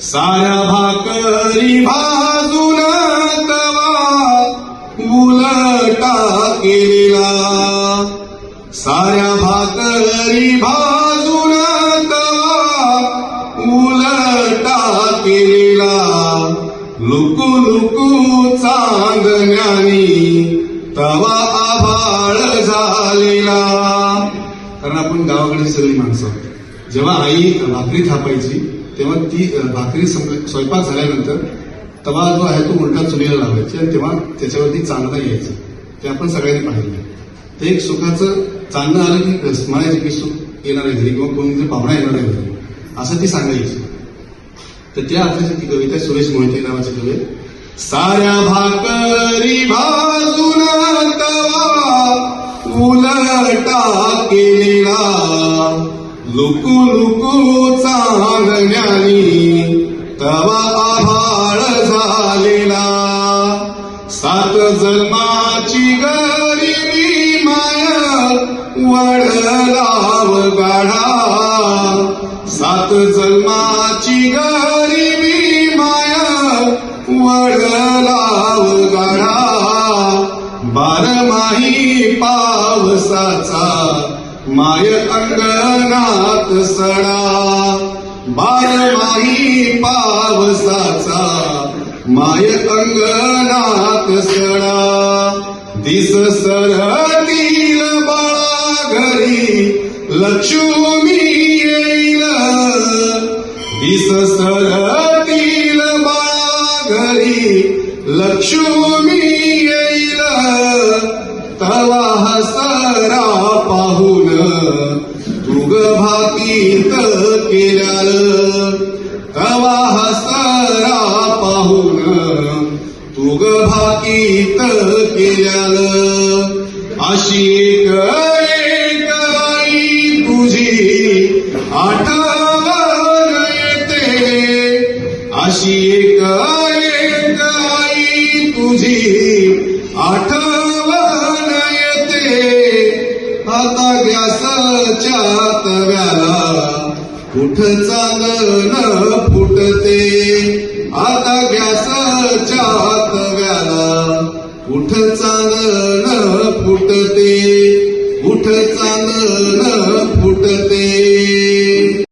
साऱ्या भाकरी भाजून तवा उलटा केलेला. साऱ्या भाकरी भाजून तवा उलटा केलेला. लुकू लुकू चांदण्यानी तवा आभाळ झालेला. कारण आपण गावाकडे सगळी माणसं आहोत जेव्हा आई भाकरी थापायची तेव्हा ती भाकरी स्वयंपाक झाल्यानंतर तवा जो आहे तो उलटा चुलीला लावायची आणि तेव्हा त्याच्यावरती चांदणं यायचं. ते आपण सगळ्यांनी पाहिलं ते एक सुखाचं चांदणं आलं की म्हणायचं की सुख येणार आहे घरी किंवा कोणी पाहुणा येणार आहे घरी. असं ती सांगायची. तर त्या अर्थाची ती कविता सुरेश मोहिते नावाची कवी साऱ्या भाकरी भाजून तवा उलटा केलेला लुकू लुकू चांदण्यानी तवा आभाळ झालेला. सात जन्माची गरिबी माया वडलाव गाढा. सात जन्माची गरिबी माया वडलाव गाढा. बारमाही पावसाचा माय अंगणात सडा बारमाही पावसाचा. माय अंगणात सडा दिस सरतील बाळा घरी लक्ष्मी येईल. दिस सरतील बाळा घरी लक्ष्मी येईल. तवा हसरा भाकीत केल्याल तवा हसरा पाहून. तुग भाकीत केल्याल अशी एक एक आई तुझी आठवण येते. अशी एक एक आई तुझी आठवण येते. आता गॅसच्या तव्याला कुठ चालन फुटते? आता गॅसच्या तव्याला कुठ चालन फुटते? कुठ चालन फुटते?